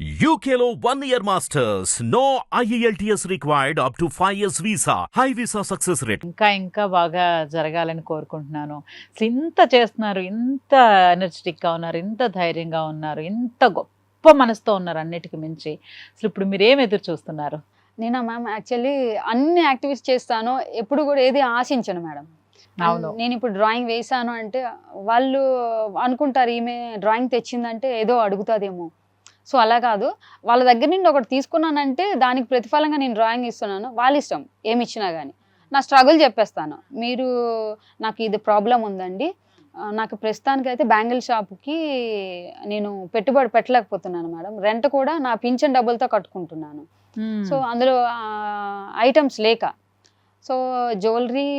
One year masters. No E IELTS required up to 5 years visa. High visa success rate. ఇంకా ఇంకా బాగా జరగాలని కోరుకుంటున్నాను. ఇంత చేస్తున్నారు ఇంత ఎనర్జెటిక్గా ఉన్నారు ఇంత ధైర్యంగా ఉన్నారు ఇంత గొప్ప మనసుతో ఉన్నారు అన్నిటికి మించి. అసలు ఇప్పుడు మీరు ఏం ఎదురు చూస్తున్నారు? నేను మ్యామ్? యాక్చువల్లీ అన్ని యాక్టివిటీస్ చేస్తాను. ఎప్పుడు కూడా ఏది ఆశించను మేడం. అవును. నేను ఇప్పుడు డ్రాయింగ్ వేసాను అంటే వాళ్ళు అనుకుంటారు ఈమె డ్రాయింగ్ తెచ్చిందంటే ఏదో అడుగుతుందేమో. సో అలా కాదు. వాళ్ళ దగ్గర నుండి ఒకటి తీసుకున్నానంటే దానికి ప్రతిఫలంగా నేను డ్రాయింగ్ ఇస్తున్నాను. వాళ్ళ ఇష్టం ఏమి ఇచ్చినా కానీ నా స్ట్రగుల్ చెప్పేస్తాను. మీరు నాకు ఇది ప్రాబ్లం ఉందండి. నాకు ప్రస్తుతానికి అయితే బ్యాంగిల్ షాప్కి నేను పెట్టుబడి పెట్టలేకపోతున్నాను మేడం. రెంట్ కూడా నా పింఛన్ డబ్బులతో కట్టుకుంటున్నాను. సో అందులో ఐటమ్స్ లేక. సో జ్యువెలరీ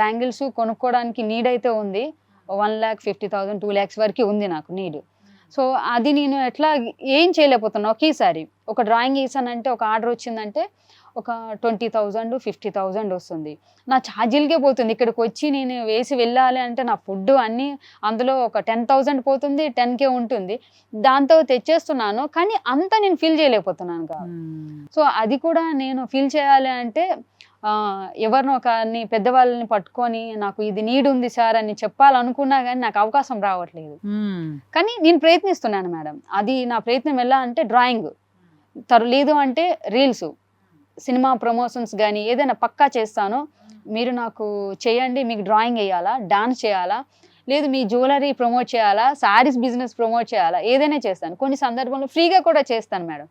బ్యాంగిల్స్ కొనుక్కోవడానికి నీడ్ అయితే ఉంది. One lakh fifty thousand two lakhs వరకు ఉంది నాకు నీడ్. సో అది నేను ఎట్లా ఏం చేయలేకపోతున్నా. ఒకేసారి ఒక డ్రాయింగ్ వేసానంటే ఒక ఆర్డర్ వచ్చిందంటే ఒక ట్వంటీ థౌజండ్ ఫిఫ్టీ థౌజండ్ వస్తుంది. నా ఛార్జీలకే పోతుంది. ఇక్కడికి వచ్చి నేను వేసి వెళ్ళాలి అంటే నా ఫుడ్ అన్నీ అందులో ఒక టెన్ థౌజండ్ పోతుంది టెన్కే ఉంటుంది. దాంతో తెచ్చేస్తున్నాను. కానీ అంత నేను ఫీల్ చేయలేకపోతున్నాను కాదు సో అది కూడా నేను ఫీల్ చేయాలి అంటే ఎవరినో ఒకరిని పెద్దవాళ్ళని పట్టుకొని నాకు ఇది నీడ్ ఉంది సార్ అని చెప్పాలనుకున్నా కానీ నాకు అవకాశం రావట్లేదు. కానీ నేను ప్రయత్నిస్తున్నాను మేడం. అది నా ప్రయత్నం ఎలా అంటే డ్రాయింగ్. తరు లేదు అంటే రీల్స్. సినిమా ప్రమోషన్స్ కానీ ఏదైనా పక్కా చేస్తాను. మీరు నాకు చేయండి మీకు డ్రాయింగ్ వేయాలా డాన్స్ చేయాలా లేదు మీ జ్యువెలరీ ప్రమోట్ చేయాలా శారీస్ బిజినెస్ ప్రమోట్ చేయాలా ఏదైనా చేస్తాను. కొన్ని సందర్భంలో ఫ్రీగా కూడా చేస్తాను మేడం.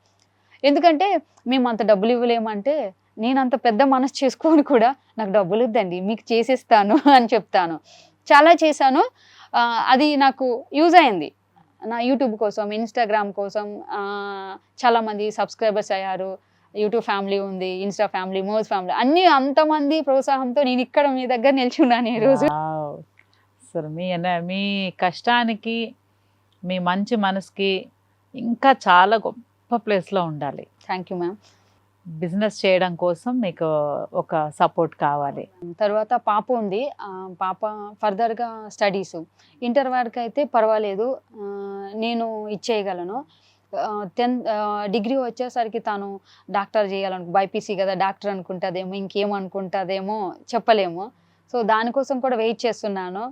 ఎందుకంటే మేము అంత డబ్బులు ఇవ్వలేమంటే నేను అంత పెద్ద మనసు చేసుకొని కూడా. నాకు డబ్బులు వద్దండి మీకు చేసేస్తాను అని చెప్తాను. చాలా చేశాను. అది నాకు యూజ్ అయింది. నా యూట్యూబ్ కోసం ఇన్స్టాగ్రామ్ కోసం ఆ, చాలా మంది సబ్స్క్రైబర్స్ అయ్యారు. యూట్యూబ్ ఫ్యామిలీ ఉంది ఇన్స్టా ఫ్యామిలీ మోజ్ ఫ్యామిలీ అన్ని అంతమంది ప్రోత్సాహంతో నేను ఇక్కడ మీ దగ్గర నిల్చున్నాను ఈరోజు. అసలు మీ మీ కష్టానికి మీ మంచి మనసుకి ఇంకా చాలా గొప్ప ప్లేస్లో ఉండాలి. Thank you ma'am. బిజినెస్ చేయడం కోసం మీకు ఒక సపోర్ట్ కావాలి. తర్వాత పాప ఉంది. పాప ఫర్దర్గా స్టడీస్. ఇంటర్ వరకు అయితే పర్వాలేదు. నేను ఇచ్చేయగలను. టెన్త్ డిగ్రీ వచ్చేసరికి తను డాక్టర్ చేయాలను బైపీసీ కదా డాక్టర్ అనుకుంటుందేమో ఇంకేం అనుకుంటుందేమో చెప్పలేము. సో దానికోసం కూడా వెయిట్ చేస్తున్నాను.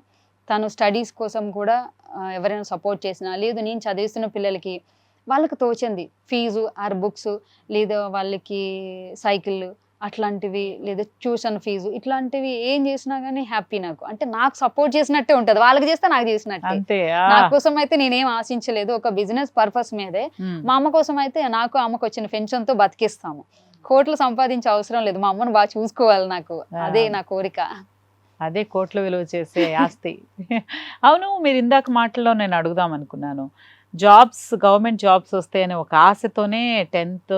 తను స్టడీస్ కోసం కూడా ఎవరైనా సపోర్ట్ చేసినా లేదు నేను చదివిస్తున్న పిల్లలకి వాళ్ళకి తోచింది ఫీజు ఆర్ బుక్స్ లేదా వాళ్ళకి సైకిల్ అట్లాంటివి లేదా ట్యూషన్ ఫీజు ఇట్లాంటివి ఏం చేసినా కానీ హ్యాపీ నాకు. అంటే నాకు సపోర్ట్ చేసినట్టే ఉంటుంది. వాళ్ళకి చేస్తే నాకు చేసినట్టే. అంతే. నా కోసం అయితే నేనేం ఆశించలేదు. ఒక బిజినెస్ పర్పస్ మీదే. మా అమ్మ కోసం అయితే నాకు అమ్మకు వచ్చిన పెన్షన్తో బతికిస్తాము. కోట్లు సంపాదించే అవసరం లేదు. మా అమ్మను బాగా చూసుకోవాలి నాకు. అదే నా కోరిక. అదే కోట్లు విలువ చేసే ఆస్తి. అవును మీరు ఇందాక మాటల్లో నేను అడుగుదాం అనుకున్నాను. జాబ్స్ గవర్నమెంట్ జాబ్స్ వస్తాయని ఒక ఆశతోనే టెన్త్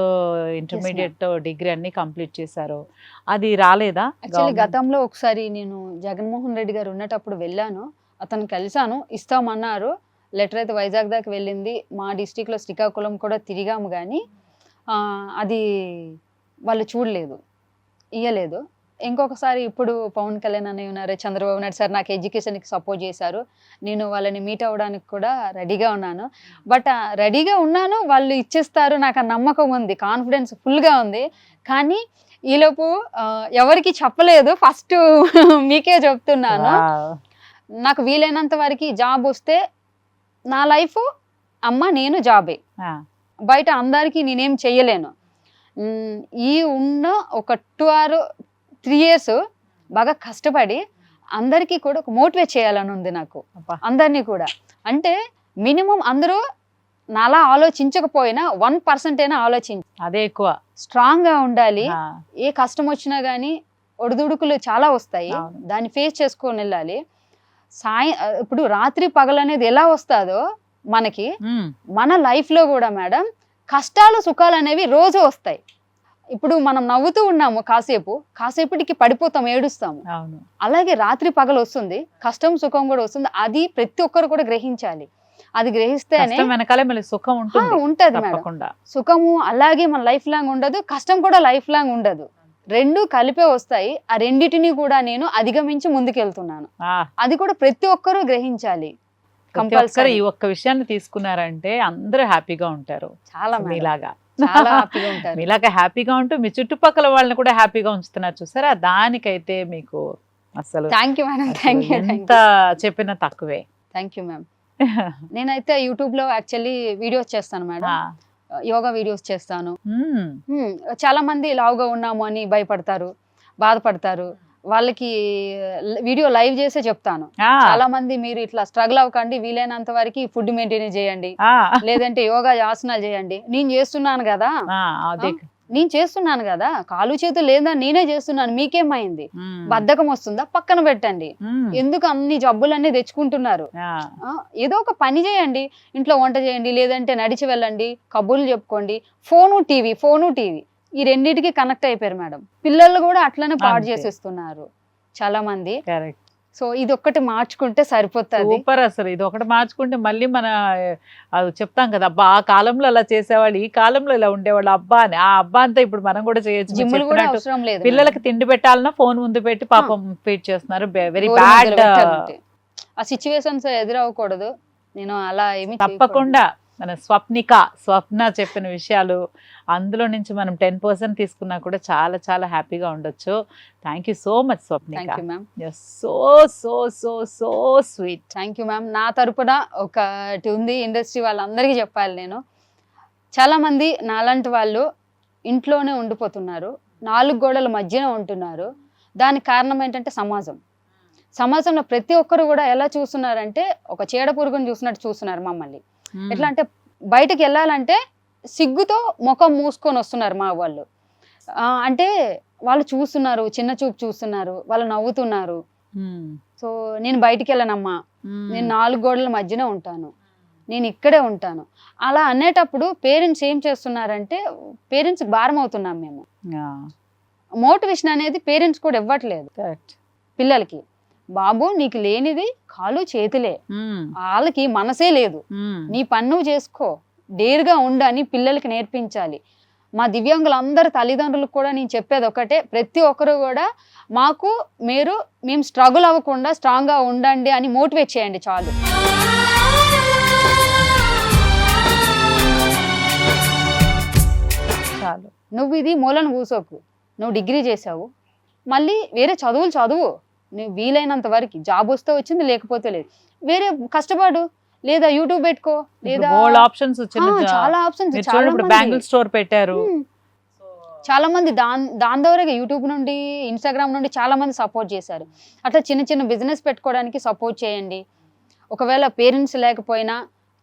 ఇంటర్మీడియట్ డిగ్రీ అన్ని కంప్లీట్ చేశారు. అది రాలేదా గతంలో ఒకసారి నేను జగన్మోహన్ రెడ్డి గారు ఉన్నటప్పుడు వెళ్ళాను. అతను కలిశాను. ఇస్తామన్నారు. లెటర్ అయితే వైజాగ్ దాకా వెళ్ళింది. మా డిస్టిక్లో శ్రీకాకుళం కూడా తిరిగాము కానీ అది వాళ్ళు చూడలేదు. ఇయ్యలేదు. ఇంకొకసారి ఇప్పుడు పవన్ కళ్యాణ్ అన్నయ్య ఉన్నారు చంద్రబాబు నాయుడు సార్ నాకు ఎడ్యుకేషన్కి సపోర్ట్ చేశారు. నేను వాళ్ళని మీట్ అవ్వడానికి కూడా రెడీగా ఉన్నాను. బట్ రెడీగా ఉన్నాను వాళ్ళు ఇచ్చేస్తారు నాకు ఆ నమ్మకం ఉంది కాన్ఫిడెన్స్ ఫుల్గా ఉంది. కానీ ఈలోపు ఎవరికి చెప్పలేదు ఫస్ట్ మీకే చెప్తున్నాను. నాకు వీలైనంత వరకు జాబ్ వస్తే నా లైఫ్ అమ్మ నేను జాబే బయట అందరికీ నేనేం చెయ్యలేను ఈ ఉన్న ఒక టూ ఆర్ త్రీ ఇయర్స్ బాగా కష్టపడి అందరికీ కూడా ఒక మోటివేట్ చేయాలని ఉంది నాకు. అందరినీ కూడా. అంటే మినిమం అందరూ నాలా ఆలోచించకపోయినా వన్ పర్సెంట్ అయినా ఆలోచించి అదే ఎక్కువ. స్ట్రాంగ్గా ఉండాలి. ఆ, ఏ కష్టం వచ్చినా కానీ ఒడిదుడుకులు చాలా వస్తాయి. దాన్ని ఫేస్ చేసుకొని వెళ్ళాలి. సాయ ఇప్పుడు రాత్రి పగలు అనేది ఎలా వస్తుందో మనకి మన లైఫ్లో కూడా మేడం కష్టాలు సుఖాలు అనేవి రోజు వస్తాయి. ఇప్పుడు మనం నవ్వుతూ ఉన్నాము కాసేపు కాసేపటికి పడిపోతాం ఏడుస్తాము. అవును. అలాగే రాత్రి పగలు వస్తుంది కష్టం సుఖం కూడా వస్తుంది అది ప్రతి ఒక్కరు కూడా గ్రహించాలి. అది గ్రహిస్తేనే వెనకాలే సుఖం ఉంటుంది. ఉంటది మేడం. సుఖము అలాగే మన లైఫ్ లాంగ్ ఉండదు కష్టం కూడా లైఫ్ లాంగ్ ఉండదు. రెండు కలిపే వస్తాయి ఆ రెండిటిని కూడా నేను అధిగమించి ముందుకెళ్తున్నాను. అది కూడా ప్రతి ఒక్కరూ గ్రహించాలి. Compulsory. ఈ ఒక్క విషయాన్ని తీసుకున్నారంటే అందరూ హ్యాపీగా ఉంటారు. చాలా. మీలాగా. చాలా హ్యాపీగా ఉంటారు. మీలాగా హ్యాపీగా ఉంటూ మీ చుట్టుపక్కల వాళ్ళని కూడా హ్యాపీగా ఉంచుతున్నారు చూసారా? దానికైతే మీకు అసలు thank you madam thank you ఎంత చెప్పినా తక్కువే. థ్యాంక్ యూ మ్యామ్ నేనైతే యూట్యూబ్లో యాక్చువల్లీ వీడియోస్ చేస్తాను మేడం యోగా వీడియోస్ చేస్తాను. మ్మ్. Hmm, చాలా మంది లావుగా ఉన్నాము అని భయపడతారు బాధపడతారు. వాళ్ళకి వీడియో లైవ్ చేసే చెప్తాను. చాలా మంది మీరు ఇట్లా స్ట్రగుల్ అవ్వకండి వీలైనంత వరకు ఫుడ్ మెయింటైన్ చేయండి. లేదంటే యోగా ఆసనాలు చేయండి. నేను చేస్తున్నాను కదా. నేను చేస్తున్నాను కదా. కాలు చేతులు లేదా నేనే చేస్తున్నాను మీకేమైంది. బద్ధకం వస్తుందా? పక్కన పెట్టండి. ఎందుకు అన్ని జబ్బులన్నీ తెచ్చుకుంటున్నారు? ఏదో ఒక పని చేయండి. ఇంట్లో వంట చేయండి లేదంటే నడిచి వెళ్ళండి కబుర్లు చెప్పుకోండి. Phone TV phone TV. ఈ రెండింటికి కనెక్ట్ అయిపోయారు మేడం. పిల్లలు కూడా అట్లనే పాడు. చేసేస్తున్నారు చాలా మంది కరెక్ట్ సో ఇది ఒక్కటి మార్చుకుంటే సరిపోతుంది. సూపర్ అసలు. ఇది ఒకటి మార్చుకుంటే మళ్ళీ మన అది చెప్తాం కదా అబ్బా ఆ కాలంలో అలా చేసేవాళ్ళు ఈ కాలంలో ఇలా ఉండేవాళ్ళు అబ్బా అని. ఆ అబ్బా అంతా ఇప్పుడు మనం కూడా చేయొచ్చు. పిల్లలకి తిండి పెట్టాలన్నా ఫోన్ ముందు పెట్టి పాపం ఫీడ్ చేస్తున్నారు. Very bad. ఆ సిచ్యువేషన్స్ ఎదురవ్వకూడదు. నేను అలా ఏమి తప్పకుండా. మన స్వప్నిక స్వప్న చెప్పిన విషయాలు అందులో నుంచి మనం టెన్ పర్సెంట్ తీసుకున్నా కూడా చాలా చాలా హ్యాపీగా ఉండొచ్చు. Thank you so much you ma'am so so so so sweet thank you ma'am నా తరపున ఒకటి ఉంది ఇండస్ట్రీ వాళ్ళందరికీ చెప్పాలి నేను. చాలా మంది నాలాంటి వాళ్ళు ఇంట్లోనే ఉండిపోతున్నారు. నాలుగు గోడల మధ్యన ఉంటున్నారు. దానికి కారణం ఏంటంటే సమాజం. సమాజంలో ప్రతి ఒక్కరు కూడా ఎలా చూస్తున్నారంటే ఒక చీడ పురుగుని చూసినట్టు చూస్తున్నారు మమ్మల్ని. ఎట్లా అంటే బయటకు వెళ్ళాలంటే సిగ్గుతో ముఖం మూసుకొని వస్తున్నారు మా వాళ్ళు. అంటే వాళ్ళు చూస్తున్నారు చిన్న చూపు చూస్తున్నారు వాళ్ళు నవ్వుతున్నారు. సో నేను బయటికి వెళ్ళనమ్మా. నేను నాలుగు గోడల మధ్యన ఉంటాను. నేను ఇక్కడే ఉంటాను. అలా అనేటప్పుడు పేరెంట్స్ ఏం చేస్తున్నారంటే పేరెంట్స్ భారం అవుతున్నాం మేము మోటివేషన్ అనేది పేరెంట్స్ కూడా ఇవ్వట్లేదు. కరెక్ట్. పిల్లలకి బాబు నీకు లేనిది కాలు చేతులే. వాళ్ళకి మనసే లేదు. నీ పని నువ్వు చేసుకో. డేర్గా ఉండని పిల్లలకి నేర్పించాలి. మా దివ్యాంగులందరి తల్లిదండ్రులకు కూడా నేను చెప్పేది ఒకటే ప్రతి ఒక్కరు కూడా మాకు మీరు మేము స్ట్రగుల్ అవ్వకుండా స్ట్రాంగ్గా ఉండండి అని మోటివేట్ చేయండి చాలు. చాలు. నువ్వు ఇది మూలను కూసోకు. నువ్వు డిగ్రీ చేసావు మళ్ళీ వేరే చదువులు చదువు. నువ్వు వీలైనంత వరకు జాబ్ వస్తే వచ్చింది లేకపోతే లేదు. వేరే కష్టపడు. లేదా యూట్యూబ్ పెట్టుకో లేదా ఆప్షన్స్ చాలా ఆప్షన్స్ చాలా. బ్యాంగిల్ స్టోర్ పెట్టారు. చాలా మంది దాని దాని ద్వారా యూట్యూబ్ నుండి ఇన్స్టాగ్రామ్ నుండి చాలా మంది సపోర్ట్ చేశారు. అట్లా చిన్న చిన్న బిజినెస్ పెట్టుకోవడానికి సపోర్ట్ చేయండి. ఒకవేళ పేరెంట్స్ లేకపోయినా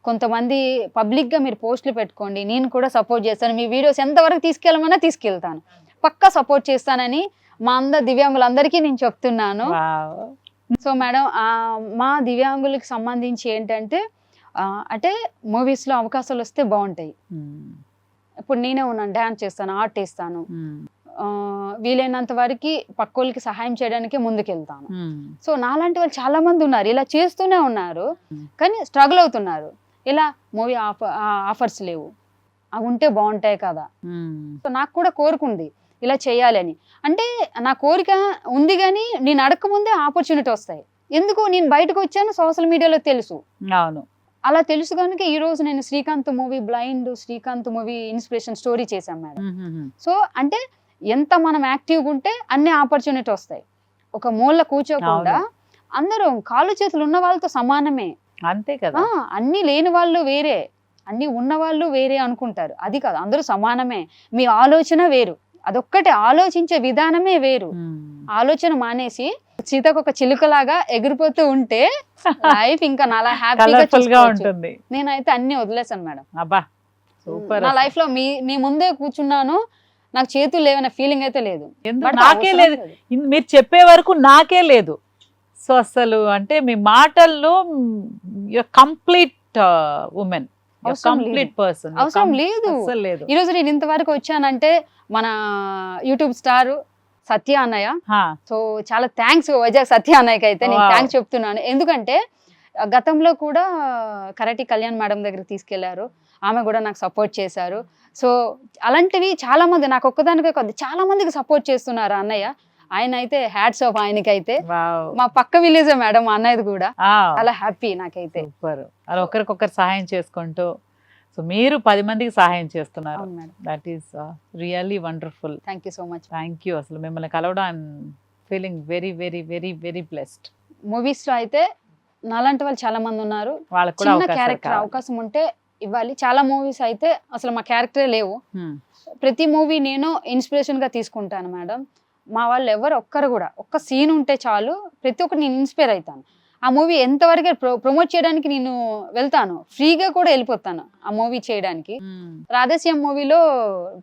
కొంతమంది పబ్లిక్గా మీరు పోస్టులు పెట్టుకోండి. నేను కూడా సపోర్ట్ చేస్తాను. మీ వీడియోస్ ఎంతవరకు తీసుకెళ్ళమన్నా తీసుకెళ్తాను. పక్కా సపోర్ట్ చేస్తానని మా అందరు దివ్యాంగులందరికీ నేను చెప్తున్నాను. సో మేడం మా దివ్యాంగులకు సంబంధించి ఏంటంటే అంటే మూవీస్లో అవకాశాలు వస్తే బాగుంటాయి. ఇప్పుడు నేనే ఉన్నాను డ్యాన్స్ చేస్తాను ఆర్ట్ వేస్తాను వీలైనంత వరకు పక్కోళ్ళకి సహాయం చేయడానికి ముందుకెళ్తాను. సో నాలాంటి వాళ్ళు చాలా మంది ఉన్నారు ఇలా చేస్తూనే ఉన్నారు. కానీ స్ట్రగుల్ అవుతున్నారు ఇలా మూవీ ఆఫర్ ఆఫర్స్ లేవు అవి ఉంటే బాగుంటాయి కదా. సో నాకు కూడా కోరుకుంది ఇలా చేయాలని. అంటే నా కోరిక ఉంది కానీ నేను అడగక ముందే ఆపర్చునిటీ వస్తాయి. ఎందుకు? నేను బయటకు వచ్చాను సోషల్ మీడియాలో తెలుసు. అవును. అలా తెలుసు కనుక ఈ రోజు నేను Srikanth movie blind Srikanth movie inspiration story చేశాను మేడం. సో అంటే ఎంత మనం యాక్టివ్గా ఉంటే అన్ని ఆపర్చునిటీ వస్తాయి. ఒక మూల కూర్చోకుండా అందరూ కాళ్ళు చేతులు ఉన్న వాళ్ళతో సమానమే. అంతే కదా. అన్ని లేని వాళ్ళు వేరే. అన్ని ఉన్న వాళ్ళు వేరే అనుకుంటారు. అది కాదు అందరూ సమానమే. మీ ఆలోచన వేరు. అదొక్కటే ఆలోచించే విధానమే వేరు. ఆలోచన మానేసి సీతకు ఒక చిలుకలాగా ఎగిరిపోతూ ఉంటే లైఫ్ ఇంకా నాలా హ్యాపీగా. ఉంటుంది. నేనైతే అన్ని వదిలేసాను మేడం. అబ్బా సూపర్ నా లైఫ్లో మీ మీ ముందే కూర్చున్నాను నాకు చేతులు లేవనే ఫీలింగ్ అయితే లేదు. నాకే లేదు. మీరు చెప్పే వరకు నాకే లేదు. సో అసలు అంటే మీ మాటల్లో కంప్లీట్ ఉమెన్. కంప్లీట్ పర్సన్ అవసరం లేదు. ఈ రోజు నేను ఇంతవరకు వచ్చానంటే మన యూట్యూబ్ స్టార్ సత్య అన్నయ్య. సో చాలా థ్యాంక్స్ వైజాగ్ సత్య అన్నయ్యకి అయితే నేను. థ్యాంక్స్ చెప్తున్నాను. ఎందుకంటే గతంలో కూడా కరటి కళ్యాణ్ మేడం దగ్గరికి తీసుకెళ్ళారు. ఆమె కూడా నాకు సపోర్ట్ చేశారు. సో అలాంటివి చాలా మంది నాకు ఒక్కదానికే కాదు చాలా మందికి సపోర్ట్ చేస్తున్నారు అన్నయ్య. ఆయన అయితే హ్యాట్స్ ఆఫ్ ఆయనకైతే మా పక్క విలేజే మేడం మా అన్నయ్యది కూడా. చాలా హ్యాపీ నాకైతే. అలా ఒకరికొకరు సహాయం చేసుకుంటూ సో మీరు పది మందికి సహాయం చేస్తున్నారు. That is really wonderful thank you so much thank you అసలు. మిమ్మల్ని కలవడం I'm feeling very very very very blessed మూవీస్లో అయితే నాలాంటి వాళ్ళు చాలా మంది ఉన్నారు. వాళ్ళకి చిన్న క్యారెక్టర్. అవకాశం ఉంటే ఇవ్వాలి. చాలా మూవీస్ అయితే అసలు మా క్యారెక్టరే లేవు. Hmm. ప్రతి మూవీ నేను ఇన్స్పిరేషన్గా తీసుకుంటాను మేడం. మా వాళ్ళు ఎవరు ఒక్కరు కూడా ఒక్క సీన్ ఉంటే చాలు ప్రతి ఒక్కటి నేను ఇన్స్పైర్ అవుతాను ఆ మూవీ ఎంతవరకు ప్రో ప్రమోట్ చేయడానికి నేను వెళ్తాను ఫ్రీగా కూడా వెళ్ళిపోతాను ఆ మూవీ చేయడానికి. రాధేశ్యాం మూవీలో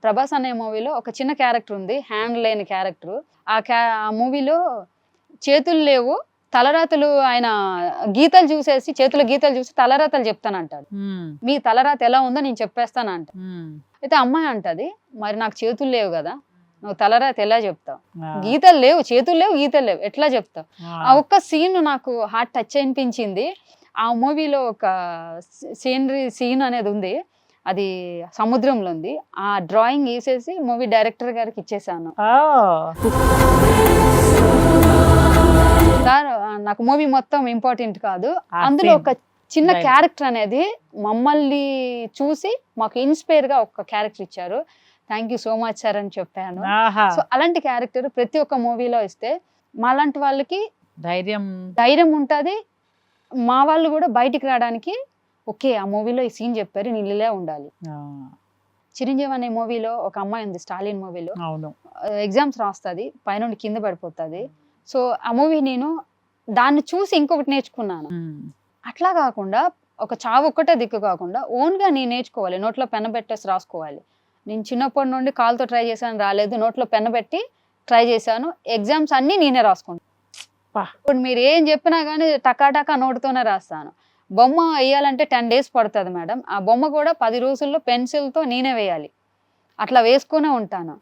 ప్రభాస్ అనే మూవీలో ఒక చిన్న క్యారెక్టర్ ఉంది హ్యాండ్ లేని క్యారెక్టర్ ఆ క్యా ఆ మూవీలో చేతులు లేవు తలరాతలు ఆయన గీతలు చూసేసి చేతుల గీతలు చూసి తలరాతలు చెప్తానంటాడు Hmm. మీ తలరాత ఎలా ఉందో నేను చెప్పేస్తాను అంట. అయితే అమ్మాయి అంటది మరి నాకు చేతులు లేవు కదా నువ్వు తలరాత ఎలా చెప్తావు. గీతలు లేవు చేతులు లేవు గీతలు లేవు ఎట్లా చెప్తావు. ఆ ఒక్క సీన్ నాకు హార్ట్ టచ్ అనిపించింది ఆ మూవీలో ఒక సీనరీ సీన్ అనేది ఉంది అది సముద్రంలో ఉంది ఆ డ్రాయింగ్ వేసేసి మూవీ డైరెక్టర్ గారికి ఇచ్చేసాను. సార్ నాకు మూవీ మొత్తం ఇంపార్టెంట్ కాదు అందులో. ఒక చిన్న. క్యారెక్టర్ అనేది మమ్మల్ని చూసి మాకు ఇన్స్పైర్గా ఒక క్యారెక్టర్ ఇచ్చారు thank you so much sir అని చెప్పాను. సో అలాంటి క్యారెక్టర్ ప్రతి ఒక్క మూవీలో ఇస్తే మాలాంటి వాళ్ళకి ధైర్యం. ధైర్యం ఉంటుంది. మా వాళ్ళు కూడా బయటికి రావడానికి ఓకే ఆ మూవీలో ఈ సీన్ చెప్పారు నేను ఇలా ఉండాలి. చిరంజీవి అనే మూవీలో ఒక అమ్మాయి ఉంది స్టాలిన్ మూవీలో ఎగ్జామ్స్ రాస్తుంది పైనుండి కింద పడిపోతుంది. సో ఆ మూవీ నేను దాన్ని చూసి ఇంకొకటి నేర్చుకున్నాను. అట్లా కాకుండా ఒక చావు ఒక్కటే దిక్కు కాకుండా ఓన్గా నేను నేర్చుకోవాలి నోట్లో పెన్న పెట్టేసి రాసుకోవాలి. నేను చిన్నప్పటి నుండి కాల్తో ట్రై చేశాను రాలేదు. నోట్లో పెన్న పెట్టి ట్రై చేశాను. ఎగ్జామ్స్ అన్నీ నేనే రాసుకుంటాను. ఇప్పుడు మీరు ఏం చెప్పినా కానీ టకాటకా నోటుతోనే రాస్తాను. బొమ్మ వేయాలంటే టెన్ డేస్ పడుతుంది మేడం. ఆ బొమ్మ కూడా పది రోజుల్లో పెన్సిల్తో నేనే వేయాలి. అట్లా వేసుకునే ఉంటాను.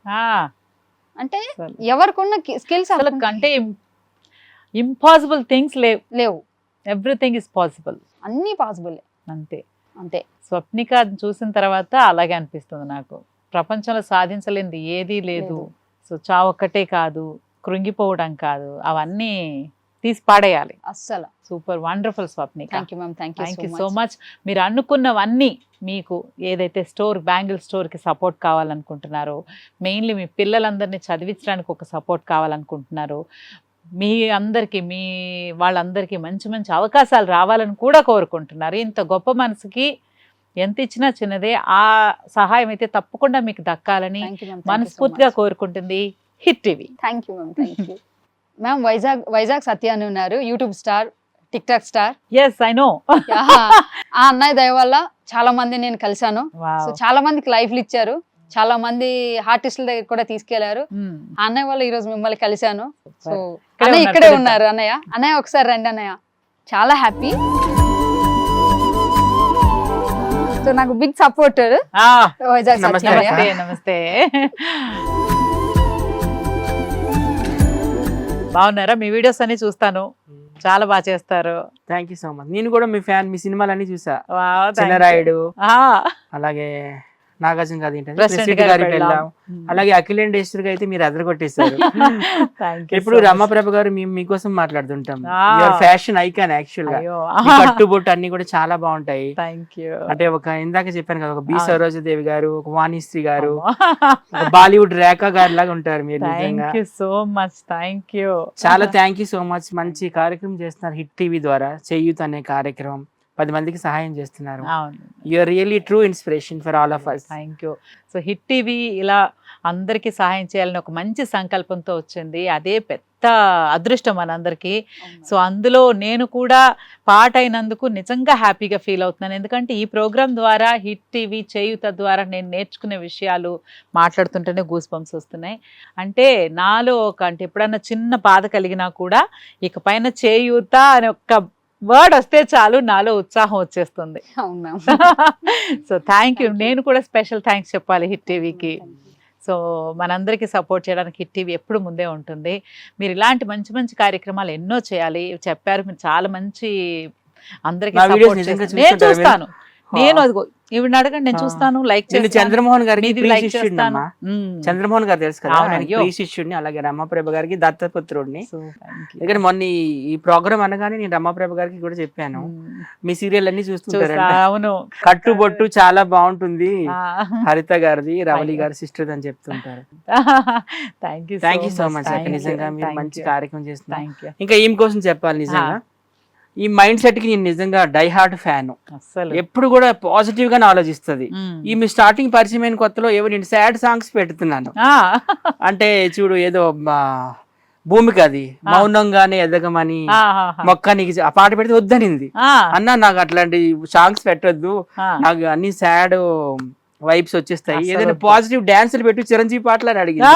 అంటే ఎవరికున్న స్కిల్స్ అసలు అంటే ఇంపాసిబుల్ థింగ్స్ లేవు. లేవు. ఎవ్రీథింగ్ ఇస్ పాసిబుల్ అన్నీ పాసిబుల్ అంతే. అంతే. స్వప్నిక చూసిన తర్వాత అలాగే అనిపిస్తుంది నాకు. ప్రపంచంలో సాధించలేనిది ఏదీ లేదు. సో చావొక్కటే కాదు కృంగిపోవడం కాదు అవన్నీ తీసి పాడేయాలి. అస్సలు. Super wonderful Swapnika. Thank you ma'am thank thank you you so much. మీరు అనుకున్నవన్నీ మీకు ఏదైతే స్టోర్ బ్యాంగిల్ స్టోర్కి సపోర్ట్ కావాలనుకుంటున్నారో మెయిన్లీ మీ పిల్లలందరినీ చదివించడానికి ఒక సపోర్ట్ కావాలనుకుంటున్నారు మీ అందరికీ మీ వాళ్ళందరికీ మంచి మంచి అవకాశాలు రావాలని కూడా కోరుకుంటున్నారు. ఇంత గొప్ప మనసుకి ఎంత ఇచ్చినా చిన్నదే. ఆ సహాయం అయితే తప్పకుండా మీకు దక్కాలని మనస్ఫూర్తిగా కోరుకుంటుంది hit TV. Thank you ma'am thank you ma'am Vizag Vizag Satya అని ఉన్నారు. YouTube star TikTok star yes I know ఆ అన్నయ్య దయ వల్ల చాలా మంది నేను కలిశాను. సో చాలా మందికి లైఫ్లు ఇచ్చారు. చాలా మంది ఆర్టిస్టుల దగ్గర కూడా తీసుకెళ్ళారు. ఆ అన్నయ్య వల్ల ఈ రోజు మిమ్మల్ని కలిశాను. సో అన్నయ్య ఇక్కడే. ఉన్నారు. అన్నయ్య అన్నయ్య ఒకసారి రండి అన్నయ్య. చాలా హ్యాపీ సో నాకు బిగ్ సపోర్టర్ వైజాగ్ నమస్తే నమస్తే. బాగున్నారా? మీ వీడియోస్ అన్ని చూస్తాను. చాలా బాగా చేస్తారు. థ్యాంక్ యూ సో మచ్ నేను కూడా మీ ఫ్యాన్ మీ సినిమాలన్నీ చూసా. చిన్నరాయుడు ఆ, అలాగే నాగార్జున గారి ఏంటంటే గారి. పెళ్ళాం. అలాగే అఖిలేండేశ్వర్గా అయితే మీరు so much. రమాప్రభ గారు మేము మీకోసం మాట్లాడుతుంటాం. ఫ్యాషన్ ఐకాన్ యాక్చువల్గా. కట్టుబొట్టు అన్ని కూడా చాలా బాగుంటాయి. అంటే ఒక ఇందాక చెప్పాను కదా ఒక బి. సరోజదేవి గారు ఒక వాణిశ్రీ గారు బాలీవుడ్ రేఖ గారి లాగా ఉంటారు మీరు సో మచ్ థ్యాంక్ యూ చాలా థ్యాంక్ యూ సో మచ్ మంచి కార్యక్రమం చేస్తున్నారు హిట్ టీవీ ద్వారా చేయూత్ అనే కార్యక్రమం. పది మందికి సహాయం చేస్తున్నారు. You're really true inspiration for all of us thank you so hit TV ఇలా అందరికీ సహాయం చేయాలని ఒక మంచి సంకల్పంతో వచ్చింది. అదే పెద్ద అదృష్టం మనందరికీ. సో అందులో నేను కూడా పాట అయినందుకు నిజంగా హ్యాపీగా ఫీల్ అవుతున్నాను. ఎందుకంటే ఈ ప్రోగ్రామ్ ద్వారా హిట్ టీవీ చేయుత ద్వారా నేను నేర్చుకునే విషయాలు మాట్లాడుతుంటేనే గూస్ బంప్స్ వస్తున్నాయి. అంటే నాలో ఒక అంటే ఎప్పుడన్నా చిన్న బాధ కలిగినా కూడా ఇక పైన చేయూత అనే ఒక వర్డ్ వస్తే చాలు నాలో ఉత్సాహం వచ్చేస్తుంది. అవును so thank you Thank you. నేను కూడా స్పెషల్ థ్యాంక్స్ చెప్పాలి హిట్ టీవీకి. సో మనందరికీ సపోర్ట్ చేయడానికి హిట్ టీవీ ఎప్పుడు ముందే ఉంటుంది. మీరు ఇలాంటి మంచి మంచి కార్యక్రమాలు ఎన్నో చేయాలి. చెప్పారు మీరు చాలా మంచి అందరికీ. నేను? చూస్తాను. నేను అదిగో ఈవిడ అడగండి నేను. చూస్తాను లైక్ నేను చంద్రమోహన్ గారికి చేస్తాను. చంద్రమోహన్ గారు తెలుసు కదా. ప్రీ శిష్యుడిని అలాగే రమాప్రభ గారికి దత్తపుత్రుడిని. ఎందుకంటే మొన్న ఈ- ప్రోగ్రామ్ అనగానే నేను రమాప్రభ గారికి కూడా చెప్పాను. మీ సీరియల్ అన్ని చూస్తా చూస్తుంటారంట అవును. కట్టుబొట్టు చాలా బాగుంటుంది. హరిత గారిది అయ్యో. గారి సిస్టర్ అని చెప్తుంటారు. Thank you thank you so much నిజంగా మీరు మంచి కార్యక్రమం చేస్తున్నారు. ఇంకా ఈమె కోసం చెప్పాలి నిజంగా? ఈ మైండ్ సెట్కి నేను నిజంగా డై హార్ట్ ఫ్యాన్ అస్సలు ఎప్పుడు కూడా పాజిటివ్ గానే ఆలోచిస్తుంది మ్మ్. ఈమె స్టార్టింగ్ పరిచయం అయిన కొత్తలో ఏవో నేను సాడ్ సాంగ్స్ పెడుతున్నాను. అంటే చూడు ఏదో మా భూమికి అది మౌనంగానే ఎదగమని. మొక్క నీకు ఆ పాట పెడితే వద్దనింది. అన్న నాకు అట్లాంటి సాంగ్స్ పెట్టొద్దు. నాకు అన్ని సాడ్ వైబ్స్ వచ్చేస్తాయి. ఏదైనా. పాజిటివ్ డాన్సులు పెట్టు చిరంజీవి పాటలు అని. అడిగింది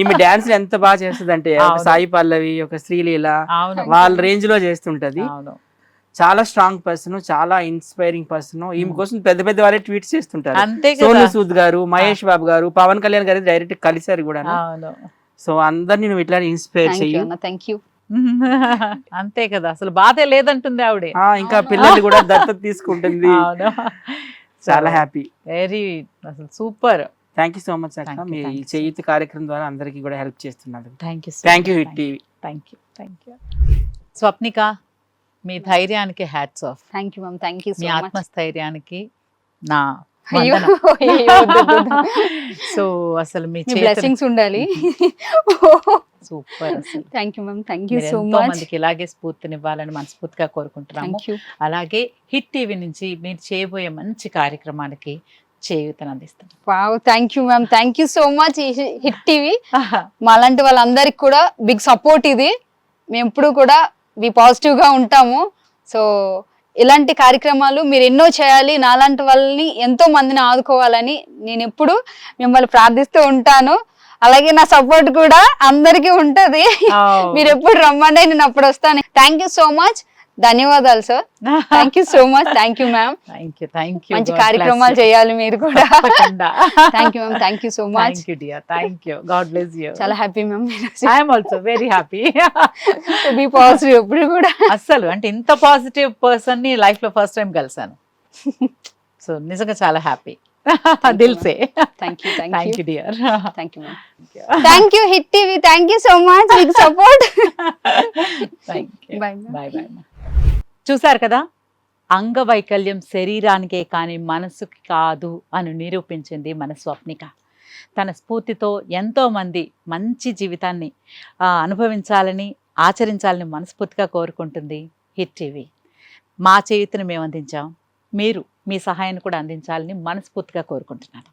ఈమె డాన్స్ ఎంత బాగా చేస్తుంది అంటే. సాయి పల్లవి ఒక శ్రీలీల అవును. వాళ్ళ రేంజ్లో చేస్తుంటది. అవును. చాలా స్ట్రాంగ్ పర్సన్ చాలా ఇన్స్పైరింగ్ పర్సన్ ఈమె కోసం పెద్ద పెద్ద వాళ్ళే ట్వీట్స్ చేస్తుంటారు. సోను సూద్ గారు మహేష్ బాబు గారు పవన్ కళ్యాణ్ గారు డైరెక్ట్ కలిశారు కూడా అవును. సో అందరినీ నువ్వు ఇట్లా ఇన్స్పైర్ చెయ్యి. థ్యాంక్ యూ అంతే కదా. అసలు బాధే లేదంటుంది ఆవిడే. ఇంకా పిల్లల్ని కూడా దత్తత తీసుకుంటుంది. అవును. చాలా హ్యాపీ వెరీ అసలు super thank you so much అక్క మీ చేయిత్ కార్యక్రమం ద్వారా అందరికీ కూడా హెల్ప్ చేస్తున్నారు thank you thank you hit TV thank you thank you Swapnika మీ ధైర్యానికి hats off thank you ma'am thank you me so much ఆత్మస్థైర్యానికి నా సో అసలు మీ మీ బ్లెస్సింగ్స్ ఉండాలి. Super thank you ma'am thank you so much మందికి ఇలాగే స్ఫూర్తినివ్వాలని మనస్ఫూర్తిగా కోరుకుంటున్నాము. అలాగే హిట్ టీవీ నుంచి మీరు చేయబోయే మంచి కార్యక్రమానికి చేయూతను అందిస్తాను wow thank you ma'am thank you so much hit TV మాలాంటి వాళ్ళందరికి కూడా బిగ్ సపోర్ట్ ఇది. మేము ఎప్పుడు కూడా వి పాజిటివ్గా ఉంటాము. సో ఇలాంటి కార్యక్రమాలు మీరు ఎన్నో చేయాలి. నాలాంటి వాళ్ళని ఎంతో మందిని ఆదుకోవాలని నేను ఎప్పుడు మిమ్మల్ని ప్రార్థిస్తూ ఉంటాను. అలాగే నా సపోర్ట్ కూడా అందరికీ ఉంటది. మీరు ఎప్పుడు రమ్మండి నేను అప్పుడు వస్తాను. థ్యాంక్ యూ సో మచ్ ధన్యవాదాలు sir thank you so much thank you ma'am మంచి కార్యక్రమాలు చేయాలి మీరు కూడా. Thank you ma'am thank you so much thank you dear thank you God bless you చాలా happy ma'am I'm also very happy be positive ఎప్పుడు కూడా. అస్సలు అంటే ఇంత పాజిటివ్ పర్సన్ని లైఫ్లో ఫస్ట్ టైం కలిసాను సో నిజంగా చాలా happy దిల్సే thank you thank thank you dear thank you ma'am thank you hit TV thank you so much మీకు support thank you Bye, ma'am. Bye bye చూసారు కదా? అంగవైకల్యం శరీరానికే కానీ మనసుకి కాదు అని నిరూపించింది మన స్వప్నిక. తన స్ఫూర్తితో ఎంతో మంది మంచి జీవితాన్ని అనుభవించాలని ఆచరించాలని మనస్ఫూర్తిగా కోరుకుంటుంది హిట్ టీవీ మా చేయుతను మేము అందించాం. మీరు మీ సహాయాన్ని కూడా అందించాలని మనస్ఫూర్తిగా కోరుకుంటున్నాను.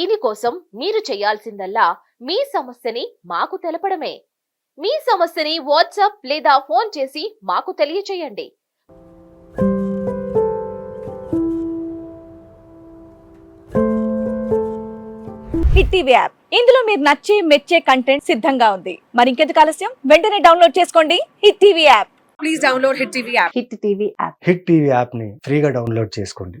దీనికోసం మీరు చేయాల్సిందల్లా మీ సమస్యని మాకు తెలపడమే. మీ సమస్యని వాట్సాప్ లేదా ఫోన్ చేసి మాకు తెలియచేయండి. Hit TV app. ఇందులో మీరు నచ్చే మెచ్చే కంటెంట్ సిద్ధంగా ఉంది. మరి ఇంకెందుకు ఆలస్యం? వెంటనే డౌన్లోడ్ చేసుకోండి hit TV app. Hit TV యాప్ని ఫ్రీగా డౌన్లోడ్ చేసుకోండి.